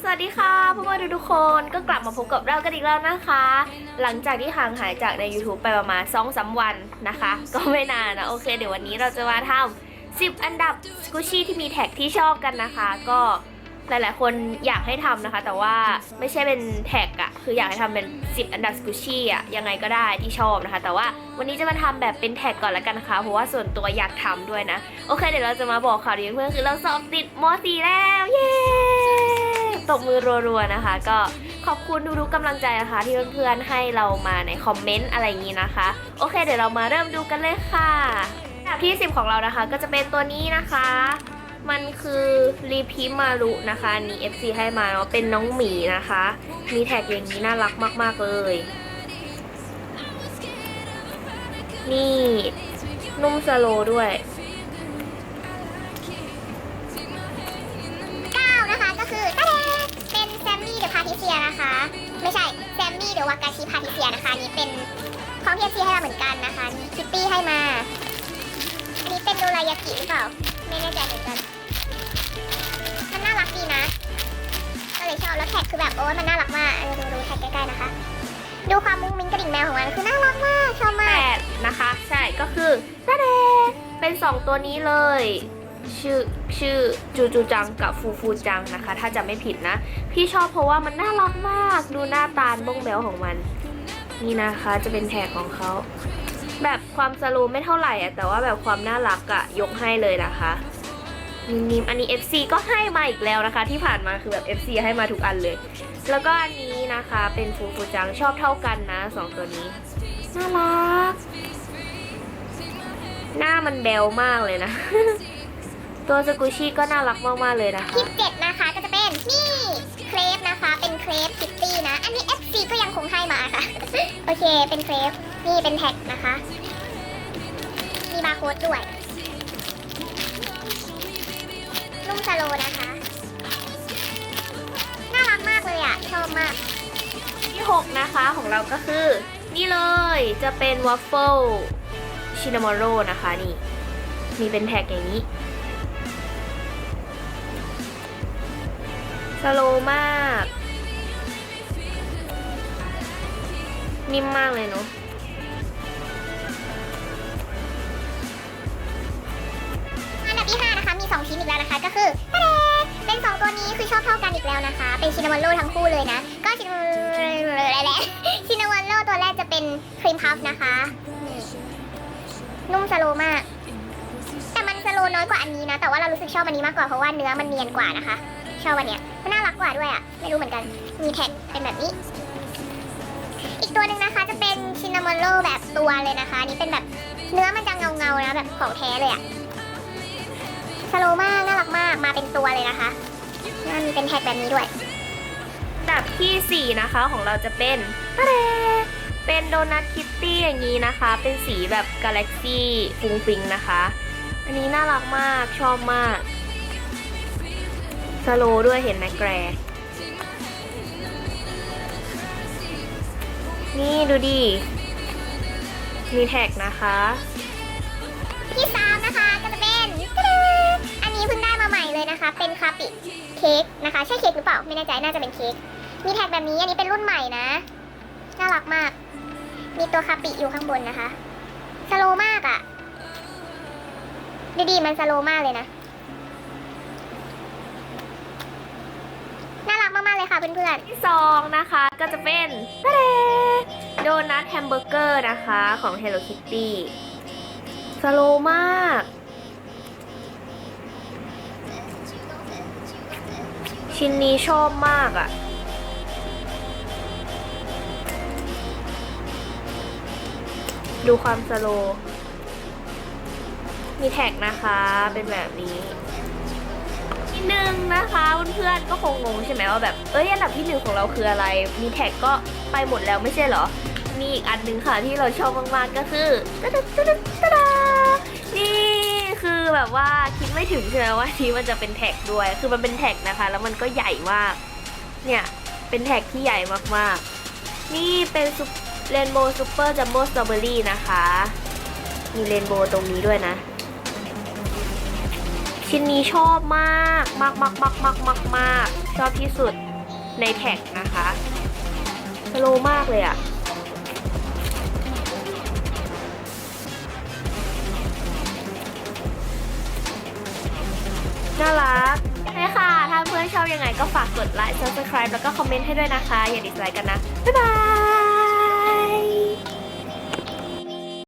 สวัสดีค่ะพวกเราทุกคนก็กลับมาพบกับเรากันอีกแล้วนะคะ หลังจากที่ห่างหายจากใน YouTube ไปประมาณ2อสวันนะคะ ก็ไม่นานนะโอเค เดี๋ยววันนี้เราจะมาทำ10 อันดับสกูชี่ที่มีแท็กที่ชอบกันนะคะ ก็หลายๆ คนอยากให้ทำนะคะ แต่ว่าไม่ใช่เป็นแท็กอะคืออยากให้ทำเป็น 10 อันดับสกูชี่อะยังไงก็ได้ที่ชอบนะคะ แต่ว่าวันนี้จะมาทำแบบเป็นแท็กก่อนละกันนะคะ เพราะว่าส่วนตัวอยากทำด้วยนะ โอเค เดี๋ยวเราจะมาบอกข่าวดีเพื่อนคือเราสอบติดม .4 แล้วเย้ บมือรัวๆนะคะ ก็ขอบคุณทุกๆกำลังใจนะคะ ที่เพื่อนๆให้เรามาในคอมเมนต์อะไรอย่างนี้นะคะ โอเค เดี๋ยวเรามาเริ่มดูกันเลยค่ะอันดับที่ 10 ของเรานะคะ ก็จะเป็นตัวนี้นะคะ มันคือรีพิมารุนะคะนี่ FC ให้มาเนาะเป็นน้องหมีนะคะ มีแท็กอย่างนี้น่ารักมาก ๆเลย นี่นุ่มสโลด้วย เซียนะคะนี้เป็นของพีเซีให้เราเหมือนกันนะคะมีคิตตี้ให้มาอันนี้เป็นโดรายากิหรือเปล่า ไม่แน่ใจเหมือนกัน มันน่ารักดีนะก็เลยชอบแล้วแท็กคือแบบโอ้ยมันน่ารักมากเออดูดูแท็กใกล้ๆนะคะ ดูความมุ้งมิ้งกระดิ่งแมวของมันคือน่ารักมากชอบมากแปดนะคะ ใช่ก็คือตาเดเป็น 2 ตัวนี้เลยชื่อชื่อจูจูจังกับฟูฟูจังนะคะ ถ้าจะไม่ผิดนะ พี่ชอบเพราะว่ามันน่ารักมาก ดูหน้าตาลบ้งแบวของมัน นี่นะคะจะเป็นแท็กของเขา แบบความสโลไม่เท่าไหร่อะแต่ว่าแบบความน่ารักอะยกให้เลยนะคะนิ่มอันนี้ FC ก็ให้มาอีกแล้วนะคะ ที่ผ่านมาคือแบบ FC ให้มาทุกอันเลย แล้วก็อันนี้นะคะเป็นฟูฟูจังชอบเท่ากันนะสองตัวนี้ น่ารัก หน้ามันแบวมากเลยนะ ตัวสกูชี่ก็น่ารักมากๆเลยนะคะที่เจ็ดนะคะก็จะเป็นนี่เครปนะคะ เป็นเครปคิตตี้นะ อันนี้ FC ก็ยังคงให้มาค่ะ โอเค เป็นเครปนี่เป็นแท็กนะคะ มีบาร์โค้ดด้วย นุ่มสโลนะคะ น่ารักมากเลยอะชอบมาก ที่ 6 นะคะของเราก็คือ นี่เลยจะเป็นวัฟเฟิลชินามอโรนะคะนี่ มีเป็นแท็กอย่างนี้ สโลมาก นิ่มมากเลยเนาะอันดับที่ 5 นะคะ มี 2 ชิ้นอีกแล้วนะคะ ก็คือเป็น 2 ตัวนี้คือชอบเท่ากันอีกแล้วนะคะ เป็นชินามอนโรทั้งคู่เลยนะ ก็ชินามอนอะไรและชินามอนโรตัวแรกจะเป็นครีมพัฟนะคะ นุ่มสโลมากแต่มันสโลน้อยกว่าอันนี้นะ แต่ว่าเรารู้สึกชอบอันนี้มากกว่าเพราะว่าเนื้อมันเนียนกว่านะคะ ชอบอันเนี้ยมันน่ารักกว่าด้วยอะไม่รู้เหมือนกัน มีแท็กเป็นแบบนี้ อีกตัวหนึ่งนะคะจะเป็นชินามอนโรแบบตัวเลยนะคะนนี้เป็นแบบเนื้อมันจะเงาๆนะแบบของแท้เลยอะสโลมากน่ารักมากมาเป็นตัวเลยนะคะน่ามีเป็นแท็กแบบนี้ด้วยอันดับที่ 4 นะคะของเราจะเป็นเป็นโดนัทคิตตี้อย่างนี้นะคะ เป็นสีแบบกาแล็กซี่ฟุ้งฟิงนะคะ อันนี้น่ารักมากชอบมากสโลด้วยเห็นไหมแกร นี่ดูดิ มีแท็กนะคะที่สามนะคะก็จะเป็นตะเดอันนี้เพิ่งได้มาใหม่เลยนะคะ เป็นคาปิเค้กนะคะ ใช่เค้กหรือเปล่า ไม่แน่ใจน่าจะเป็นเค้กมีแท็กแบบนี้อันนี้เป็นรุ่นใหม่นะ น่ารักมาก มีตัวคาปิอยู่ข้างบนนะคะสโลว์มากอะ่ะดูดีมันสโลว์มากเลยนะ น่ารักมากๆเลยค่ะเพื่อนๆที่สองนะคะก็จะเป็นตะเด โดนัทแฮมเบอร์เกอร์นะคะของ Hello Kitty สโลมาก ชิ้นนี้ชอบมากอะ่ะ ดูความสโล มีแท็กนะคะเป็นแบบนี้ที่หนึ่งนะคะเพื่อนๆก็คงงงใช่ไหมว่าแบบ เอ้ยอันดับที่หนึ่งของเราคืออะไร มีแท็กก็ไปหมดแล้วไม่ใช่เหรอ มีอีกอันหนึงค่ะที่เราชอบมากๆก็คือตะดตะดตะดนี่คือแบบว่าคิดไม่ถึงใช่ไหมว่าที่มันจะเป็นแท็กด้วย คือมันเป็นแท็กนะคะ แล้วมันก็ใหญ่มาก เนี่ยเป็นแท็กที่ใหญ่มากๆ นี่เป็นเรนโบว์ซูเปอร์จัมโบ้สตรอเบอรี่นะคะ มีเรนโบว์ตรงนี้ด้วยนะ ชิ้นนี้ชอบมากมากมากมากมากมากมากชอบที่สุดในแท็กนะคะ สโลมากเลยอะ น่ารักใช่ค่ะ ถ้าเพื่อนชอบยังไงก็ฝากกดไลค์ subscribe แล้วก็คอมเมนต์ให้ด้วยนะคะ อย่าดิสไลค์กันนะ บ๊ายบาย